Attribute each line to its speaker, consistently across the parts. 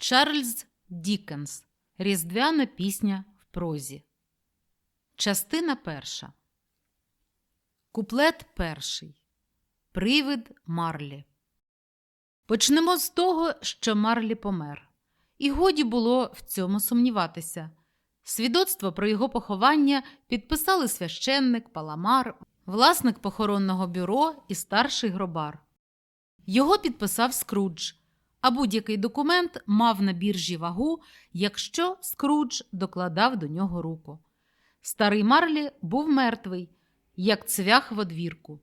Speaker 1: Чарльз Дікенс. Різдвяна пісня в прозі. Частина перша. Куплет перший. Привид Марлі. Почнемо з того, що Марлі помер. І годі було в цьому сумніватися. Свідоцтво про його поховання підписали священник, паламар, власник похоронного бюро і старший гробар. Його підписав Скрудж, а будь-який документ мав на біржі вагу, якщо Скрудж докладав до нього руку. Старий Марлі був мертвий, як цвях в одвірку.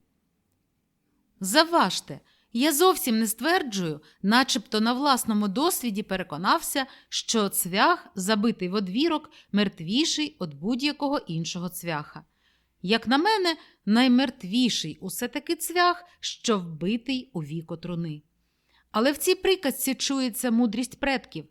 Speaker 1: Заважте, я зовсім не стверджую, начебто на власному досвіді переконався, що цвях, забитий в одвірок, мертвіший від будь-якого іншого цвяха. Як на мене, наймертвіший усе таки цвях, що вбитий у віко труни. Але в цій приказці чується мудрість предків,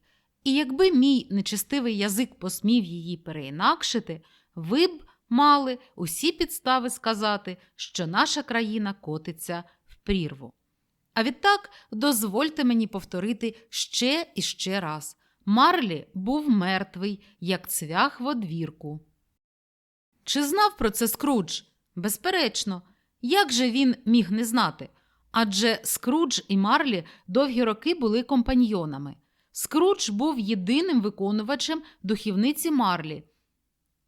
Speaker 1: і якби мій нечестивий язик посмів її переінакшити, ви б мали усі підстави сказати, що наша країна котиться в прірву. А відтак дозвольте мені повторити ще і ще раз. Марлі був мертвий, як цвях в одвірку. Чи знав про це Скрудж? Безперечно, як же він міг не знати? Адже Скрудж і Марлі довгі роки були компаньйонами. Скрудж був єдиним виконувачем духівниці Марлі,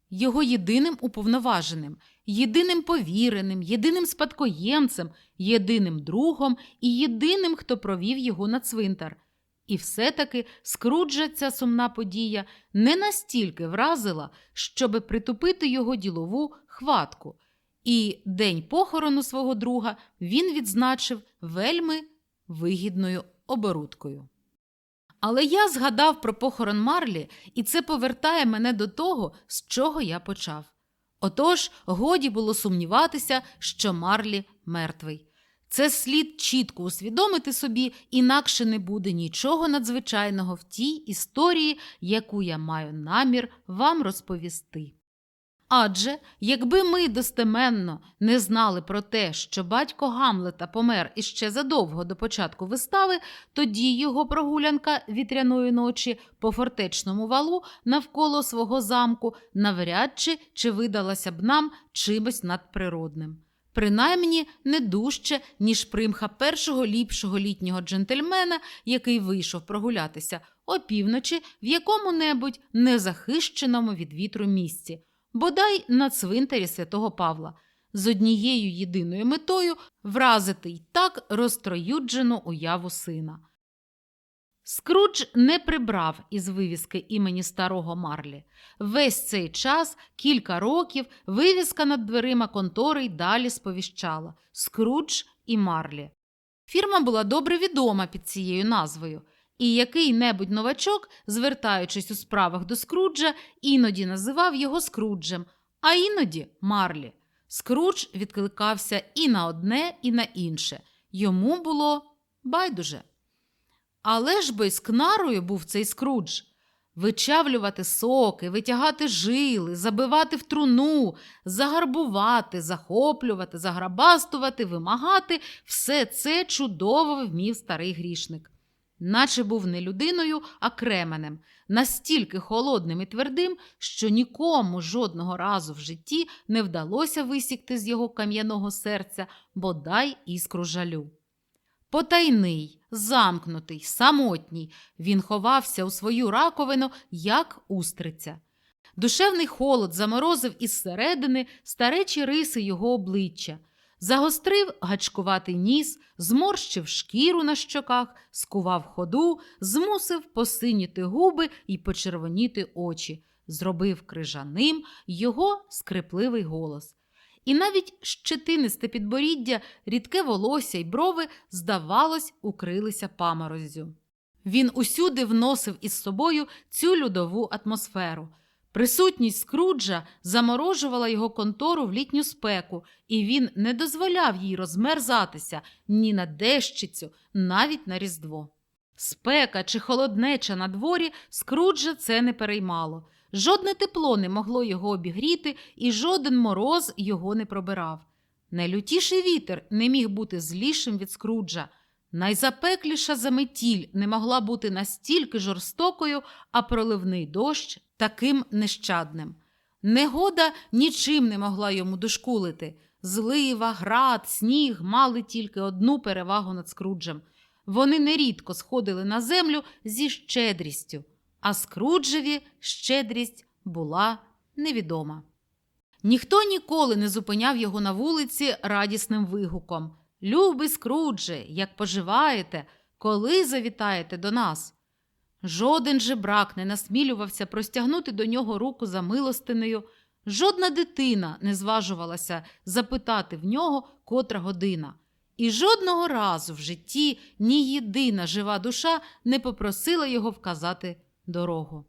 Speaker 1: його єдиним уповноваженим, єдиним повіреним, єдиним спадкоємцем, єдиним другом і єдиним, хто провів його на цвинтар. І все-таки Скруджа ця сумна подія не настільки вразила, щоби притупити його ділову хватку. І день похорону свого друга він відзначив вельми вигідною оборудкою. Але я згадав про похорон Марлі, і це повертає мене до того, з чого я почав. Отож, годі було сумніватися, що Марлі мертвий. Це слід чітко усвідомити собі, інакше не буде нічого надзвичайного в тій історії, яку я маю намір вам розповісти. Адже якби ми достеменно не знали про те, що батько Гамлета помер іще задовго до початку вистави, тоді його прогулянка вітряної ночі по фортечному валу навколо свого замку навряд чи чи видалася б нам чимось надприродним. Принаймні не дужче, ніж примха першого ліпшого літнього джентльмена, який вийшов прогулятися опівночі в якому-небудь незахищеному від вітру місці бодай на цвинтарі святого Павла, з однією єдиною метою вразити й так розтроюджену уяву сина. Скрудж не прибрав із вивіски імені старого Марлі. Весь цей час, кілька років, вивіска над дверима контори й далі сповіщала Скрудж і Марлі. Фірма була добре відома під цією назвою. І який-небудь новачок, звертаючись у справах до Скруджа, іноді називав його Скруджем, а іноді Марлі. Скрудж відкликався і на одне, і на інше. Йому було байдуже. Але ж й з кнарою був цей Скрудж. Вичавлювати соки, витягати жили, забивати в труну, загарбувати, захоплювати, заграбастувати, вимагати все це чудово вмів старий грішник наче був не людиною, а кременем, настільки холодним і твердим, що нікому жодного разу в житті не вдалося висікти з його кам'яного серця бодай іскру жалю. Потайний, замкнутий, самотній, він ховався у свою раковину, як устриця. Душевний холод заморозив із середини старечі риси його обличчя. Загострив гачкуватий ніс, зморщив шкіру на щоках, скував ходу, змусив посиніти губи і почервоніти очі, зробив крижаним його скрипливий голос. І навіть щетинисте підборіддя, рідке волосся й брови, здавалось, укрилися памороззю. Він усюди вносив із собою цю людову атмосферу. Присутність Скруджа заморожувала його контору в літню спеку, і він не дозволяв їй розмерзатися ні на дещицю, навіть на Різдво. Спека чи холоднеча на дворі Скруджа це не переймало. Жодне тепло не могло його обігріти, і жоден мороз його не пробирав. Найлютіший вітер не міг бути злішим від Скруджа. Найзапекліша заметіль не могла бути настільки жорстокою, а проливний дощ таким нещадним. Негода нічим не могла йому дошкулити. Злива, град, сніг мали тільки одну перевагу над Скруджем. Вони нерідко сходили на землю зі щедрістю, а Скруджеві щедрість була невідома. Ніхто ніколи не зупиняв його на вулиці радісним вигуком Любий Скрудже, як поживаєте, коли завітаєте до нас? Жоден же брак не насмілювався простягнути до нього руку за милостинею, жодна дитина не зважувалася запитати в нього котра година. І жодного разу в житті ні єдина жива душа не попросила його вказати дорогу.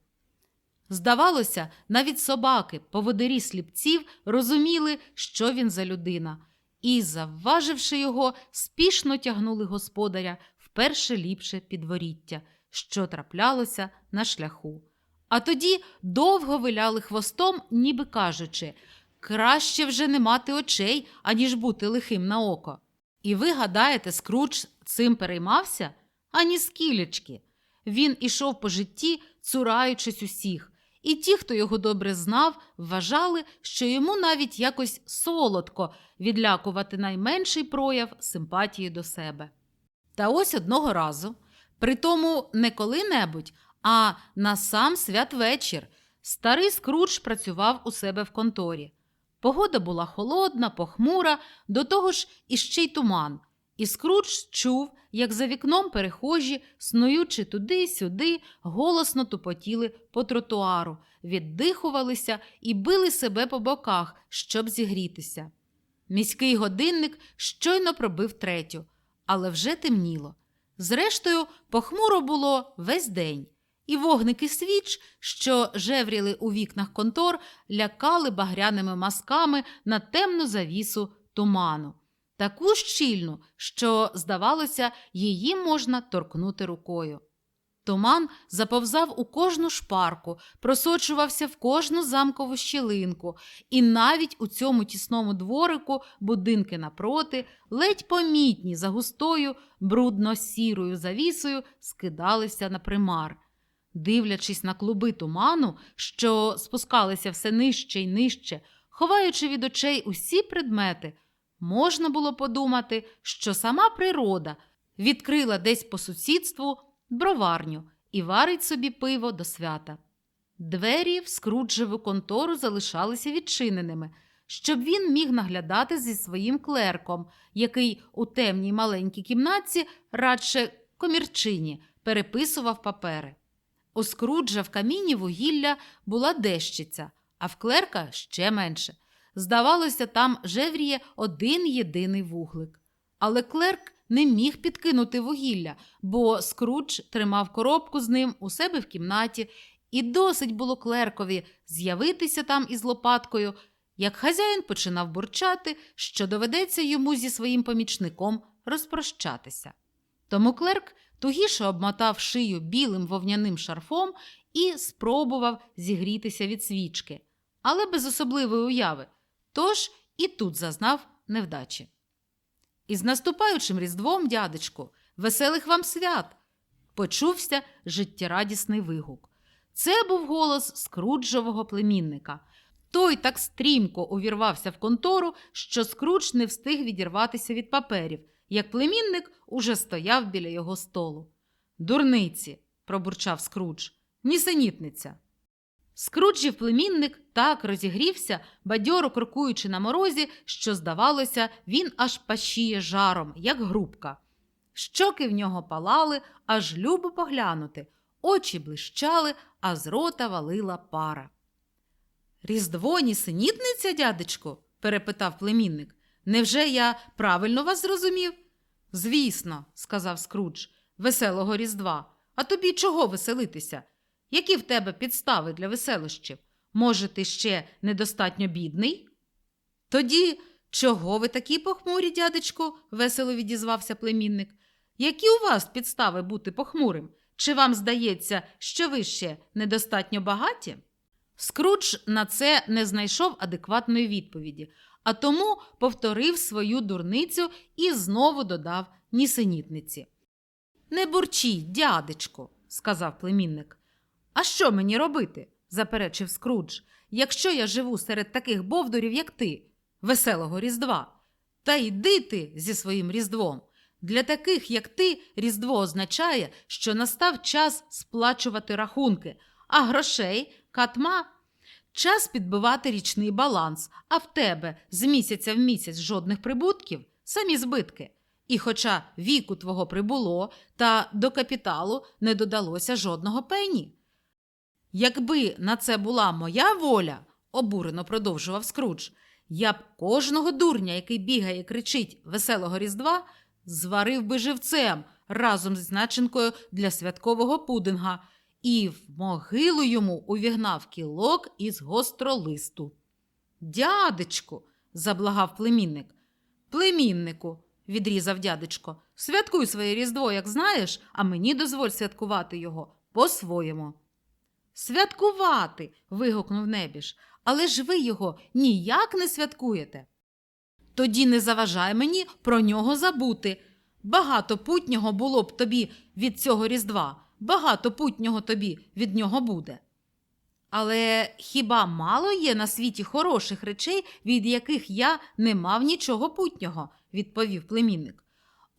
Speaker 1: Здавалося, навіть собаки, поводирі сліпців, розуміли, що він за людина, і, завваживши його, спішно тягнули господаря вперше ліпше підворіття, що траплялося на шляху. А тоді довго виляли хвостом, ніби кажучи краще вже не мати очей, аніж бути лихим на око. І ви гадаєте, Скрудж цим переймався? Ані скілечки. Він ішов по житті, цураючись усіх, і ті, хто його добре знав, вважали, що йому навіть якось солодко відлякувати найменший прояв симпатії до себе. Та ось одного разу, притому не коли-небудь, а на сам святвечір, старий Скрудж працював у себе в конторі. Погода була холодна, похмура, до того ж іще й туман. І Скрудж чув, як за вікном перехожі, снуючи туди-сюди, голосно тупотіли по тротуару, віддихувалися і били себе по боках, щоб зігрітися. Міський годинник щойно пробив третю, але вже темніло. Зрештою, похмуро було весь день, і вогники свіч, що жевріли у вікнах контор, лякали багряними масками на темну завісу туману таку щільну, що, здавалося, її можна торкнути рукою. Туман заповзав у кожну шпарку, просочувався в кожну замкову щілинку, і навіть у цьому тісному дворику будинки напроти, ледь помітні за густою, брудно-сірою завісою, скидалися на примар. Дивлячись на клуби туману, що спускалися все нижче й нижче, ховаючи від очей усі предмети, Можна було подумати, що сама природа відкрила десь по сусідству броварню і варить собі пиво до свята. Двері в скруджеву контору залишалися відчиненими, щоб він міг наглядати зі своїм клерком, який у темній маленькій кімнатці, радше комірчині, переписував папери. У скруджа в каміні вугілля була дещиця, а в клерка ще менше. Здавалося, там жевріє один єдиний вуглик. Але клерк не міг підкинути вугілля, бо Скрудж тримав коробку з ним у себе в кімнаті, і досить було клеркові з'явитися там із лопаткою, як хазяїн починав бурчати, що доведеться йому зі своїм помічником розпрощатися. Тому клерк тугіше обмотав шию білим вовняним шарфом і спробував зігрітися від свічки, але без особливої уяви. Тож і тут зазнав невдачі. Із наступаючим різдвом, дядечку, веселих вам свят, почувся життєрадісний вигук. Це був голос скруджового племінника. Той так стрімко увірвався в контору, що скрудж не встиг відірватися від паперів, як племінник уже стояв біля його столу. Дурниці, пробурчав скрудж, нісенітниця. Скруджів племінник так розігрівся, бадьоро крокуючи на морозі, що, здавалося, він аж пащіє жаром, як грубка. Щоки в нього палали, аж любо поглянути, очі блищали, а з рота валила пара. Різдво нісенітниця, дядечко? перепитав племінник. Невже я правильно вас зрозумів? Звісно, сказав Скрудж, веселого Різдва. А тобі чого веселитися? Які в тебе підстави для веселощів? Може, ти ще недостатньо бідний? Тоді чого ви такі похмурі, дядечко? весело відізвався племінник. Які у вас підстави бути похмурим? Чи вам здається, що ви ще недостатньо багаті? Скрудж на це не знайшов адекватної відповіді, а тому повторив свою дурницю і знову додав нісенітниці. Не бурчіть, дядечко, сказав племінник. А що мені робити? заперечив Скрудж, якщо я живу серед таких бовдурів, як ти, веселого Різдва. Та йди ти зі своїм Різдвом. Для таких, як ти, Різдво означає, що настав час сплачувати рахунки, а грошей катма. Час підбивати річний баланс, а в тебе з місяця в місяць жодних прибутків, самі збитки. І хоча віку твого прибуло, та до капіталу не додалося жодного пені. Якби на це була моя воля, обурено продовжував Скрудж, я б кожного дурня, який бігає і кричить веселого Різдва, зварив би живцем разом з начинкою для святкового пудинга і в могилу йому увігнав кілок із гостролисту. Дядечку, заблагав племінник. Племіннику, відрізав дядечко, святкуй своє Різдво, як знаєш, а мені дозволь святкувати його по-своєму. Святкувати. вигукнув небіж, але ж ви його ніяк не святкуєте. Тоді не заважай мені про нього забути. Багато путнього було б тобі від цього Різдва, багато путнього тобі від нього буде. Але хіба мало є на світі хороших речей, від яких я не мав нічого путнього, відповів племінник.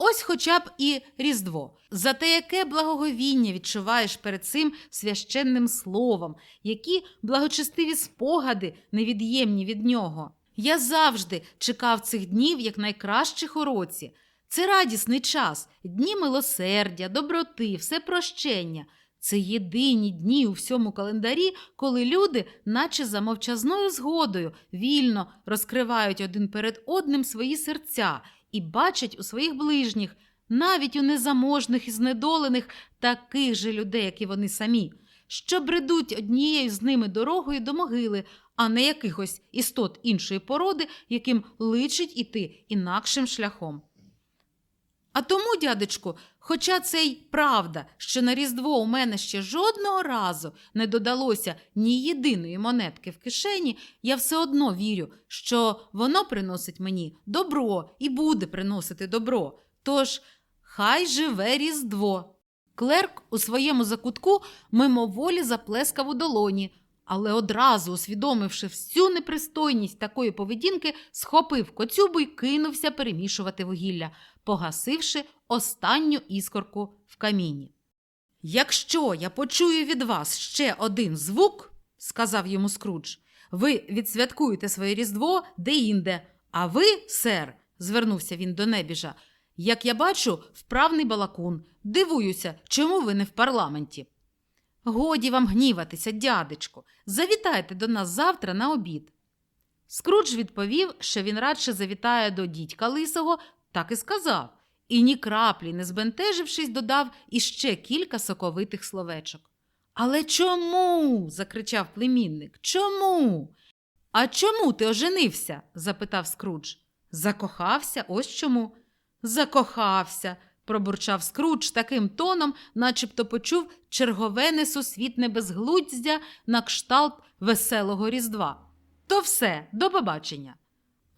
Speaker 1: Ось хоча б і Різдво. За те, яке благоговіння відчуваєш перед цим священним словом, які благочестиві спогади невід'ємні від нього. Я завжди чекав цих днів як найкращих у році. Це радісний час, дні милосердя, доброти, всепрощення. Це єдині дні у всьому календарі, коли люди, наче за мовчазною згодою, вільно розкривають один перед одним свої серця і бачать у своїх ближніх, навіть у незаможних і знедолених, таких же людей, як і вони самі, що бредуть однією з ними дорогою до могили, а не якихось істот іншої породи, яким личить іти інакшим шляхом. А тому, дядечку, хоча це й правда, що на Різдво у мене ще жодного разу не додалося ні єдиної монетки в кишені, я все одно вірю, що воно приносить мені добро і буде приносити добро. Тож хай живе Різдво. Клерк у своєму закутку мимоволі заплескав у долоні, але одразу, усвідомивши всю непристойність такої поведінки, схопив коцюбу й кинувся перемішувати вугілля, погасивши останню іскорку в каміні. Якщо я почую від вас ще один звук, сказав йому Скрудж, ви відсвяткуєте своє Різдво де-інде, а ви, сер, звернувся він до небіжа, як я бачу, вправний балакун. Дивуюся, чому ви не в парламенті. Годі вам гніватися, дядечко. Завітайте до нас завтра на обід. Скрудж відповів, що він радше завітає до дідька лисого, так і сказав, і ні краплі, не збентежившись, додав іще кілька соковитих словечок. Але чому? закричав племінник. Чому? А чому ти оженився? запитав Скрудж. Закохався, ось чому. Закохався, пробурчав Скрудж таким тоном, начебто почув чергове несусвітне безглуздя на кшталт веселого Різдва. То все, до побачення.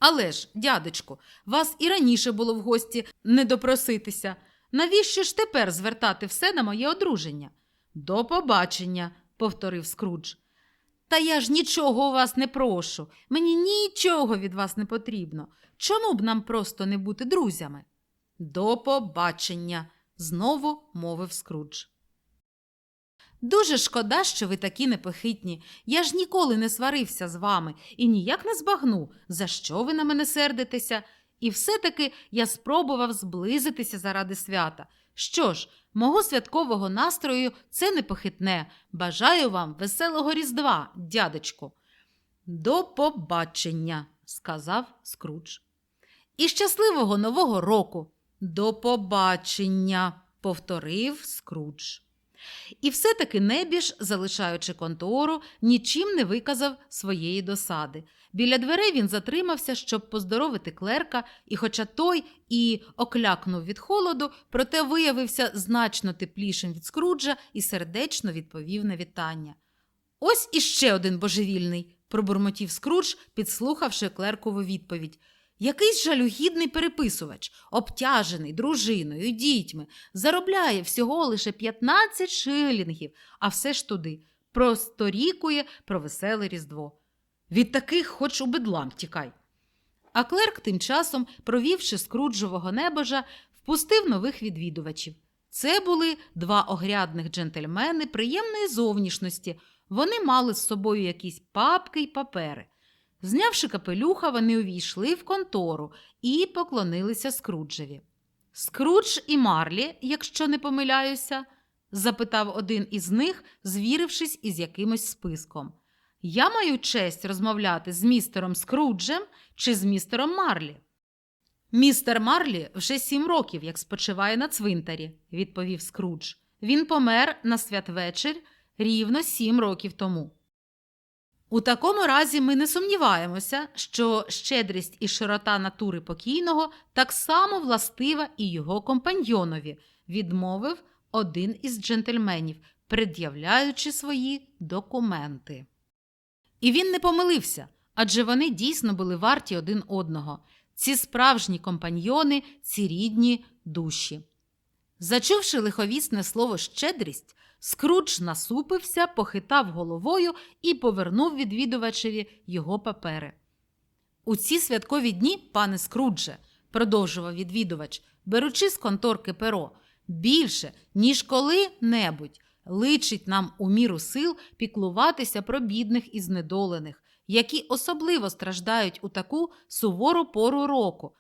Speaker 1: Але ж, дядечку, вас і раніше було в гості не допроситися. Навіщо ж тепер звертати все на моє одруження? До побачення, повторив Скрудж. Та я ж нічого у вас не прошу. Мені нічого від вас не потрібно. Чому б нам просто не бути друзями? До побачення, знову мовив Скрудж. Дуже шкода, що ви такі непохитні. Я ж ніколи не сварився з вами і ніяк не збагну, за що ви на мене сердитеся. І все-таки я спробував зблизитися заради свята. Що ж, мого святкового настрою це непохитне. Бажаю вам веселого Різдва, дядечку. До побачення, сказав Скрудж. І щасливого Нового року. До побачення, повторив Скрудж. І все-таки небіж, залишаючи контору, нічим не виказав своєї досади. Біля дверей він затримався, щоб поздоровити клерка, і хоча той і оклякнув від холоду, проте виявився значно теплішим від скруджа і сердечно відповів на вітання. Ось іще один божевільний, пробурмотів скрудж, підслухавши клеркову відповідь. Якийсь жалюгідний переписувач, обтяжений дружиною, дітьми, заробляє всього лише 15 шилінгів, а все ж туди просторікує про веселе Різдво. Від таких хоч у бедлам тікай. А клерк тим часом, провівши скруджового небожа, впустив нових відвідувачів. Це були два огрядних джентльмени приємної зовнішності. Вони мали з собою якісь папки й папери. Знявши капелюха, вони увійшли в контору і поклонилися Скруджеві. Скрудж і Марлі, якщо не помиляюся, запитав один із них, звірившись із якимось списком. Я маю честь розмовляти з містером Скруджем чи з містером Марлі. Містер Марлі вже сім років, як спочиває на цвинтарі, відповів Скрудж. Він помер на святвечір рівно сім років тому. У такому разі ми не сумніваємося, що щедрість і широта натури покійного так само властива і його компаньйонові, відмовив один із джентльменів, пред'являючи свої документи. І він не помилився, адже вони дійсно були варті один одного. Ці справжні компаньйони, ці рідні душі. Зачувши лиховісне слово щедрість, Скрудж насупився, похитав головою і повернув відвідувачеві його папери. У ці святкові дні, пане Скрудже, продовжував відвідувач, беручи з конторки перо, більше, ніж коли-небудь, личить нам у міру сил піклуватися про бідних і знедолених, які особливо страждають у таку сувору пору року.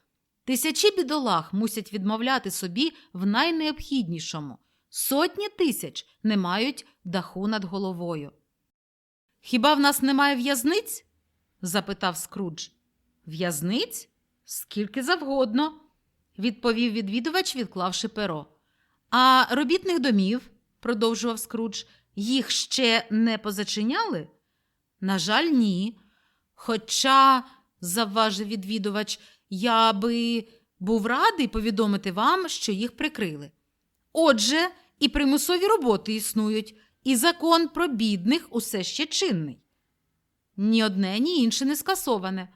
Speaker 1: Тисячі бідолах мусять відмовляти собі в найнеобхіднішому. Сотні тисяч не мають даху над головою. Хіба в нас немає в'язниць? запитав Скрудж. В'язниць? Скільки завгодно, відповів відвідувач, відклавши перо. А робітних домів, продовжував Скрудж, їх ще не позачиняли? На жаль, ні. Хоча, завважив відвідувач, я би був радий повідомити вам, що їх прикрили. Отже, і примусові роботи існують, і закон про бідних усе ще чинний. Ні одне, ні інше не скасоване.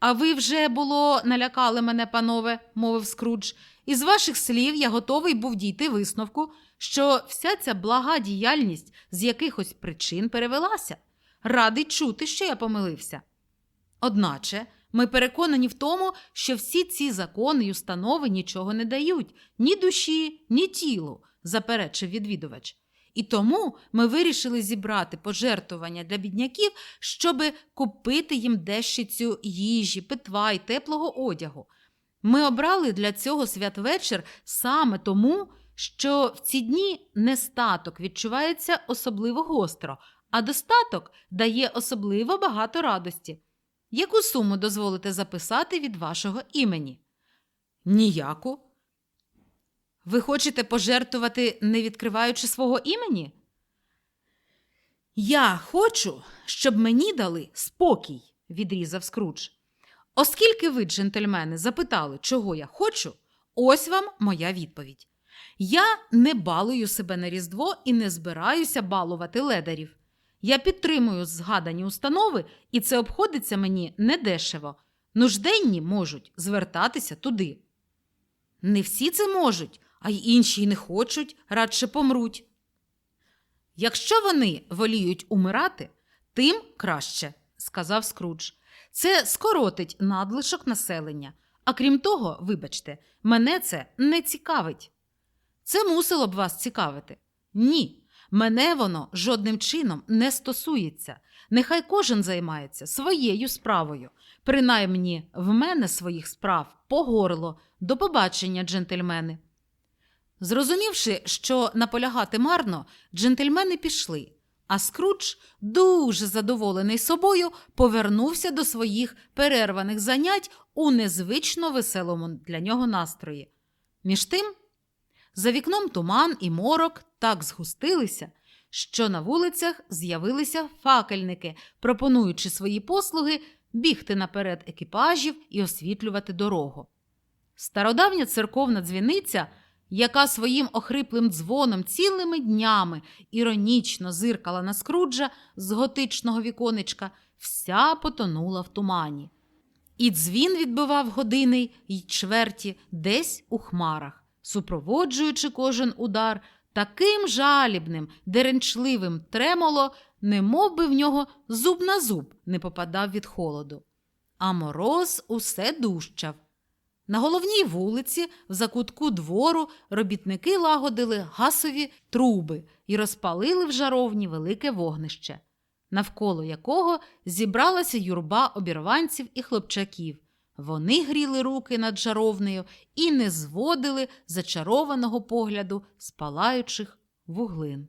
Speaker 1: А ви вже було налякали мене, панове, мовив Скрудж. Із ваших слів я готовий був дійти висновку, що вся ця блага діяльність з якихось причин перевелася. Радий чути, що я помилився. Одначе ми переконані в тому, що всі ці закони й установи нічого не дають ні душі, ні тілу, заперечив відвідувач. І тому ми вирішили зібрати пожертвування для бідняків, щоби купити їм дещицю їжі, питва й теплого одягу. Ми обрали для цього святвечір саме тому, що в ці дні нестаток відчувається особливо гостро, а достаток дає особливо багато радості. Яку суму дозволите записати від вашого імені? Ніяку. Ви хочете пожертвувати, не відкриваючи свого імені? Я хочу, щоб мені дали спокій, відрізав Скрудж. Оскільки ви, джентльмени, запитали, чого я хочу, ось вам моя відповідь. Я не балую себе на Різдво і не збираюся балувати ледарів. Я підтримую згадані установи, і це обходиться мені недешево. Нужденні можуть звертатися туди. Не всі це можуть, а й інші й не хочуть, радше помруть. Якщо вони воліють умирати, тим краще, сказав Скрудж. Це скоротить надлишок населення. А крім того, вибачте, мене це не цікавить. Це мусило б вас цікавити. Ні, мене воно жодним чином не стосується. Нехай кожен займається своєю справою. Принаймні, в мене своїх справ по горло. До побачення, джентльмени. Зрозумівши, що наполягати марно, джентльмени пішли, а Скрудж, дуже задоволений собою, повернувся до своїх перерваних занять у незвично веселому для нього настрої. Між тим, за вікном туман і морок так згустилися, що на вулицях з'явилися факельники, пропонуючи свої послуги бігти наперед екіпажів і освітлювати дорогу. Стародавня церковна дзвіниця, яка своїм охриплим дзвоном цілими днями іронічно зиркала на скруджа з готичного віконечка, вся потонула в тумані. і дзвін відбивав години й чверті десь у хмарах, супроводжуючи кожен удар таким жалібним, деренчливим тремоло, немов би в нього зуб на зуб не попадав від холоду. А мороз усе дужчав. На головній вулиці, в закутку двору, робітники лагодили гасові труби і розпалили в жаровні велике вогнище, навколо якого зібралася юрба обірванців і хлопчаків. Вони гріли руки над жаровнею і не зводили зачарованого погляду з палаючих вуглин.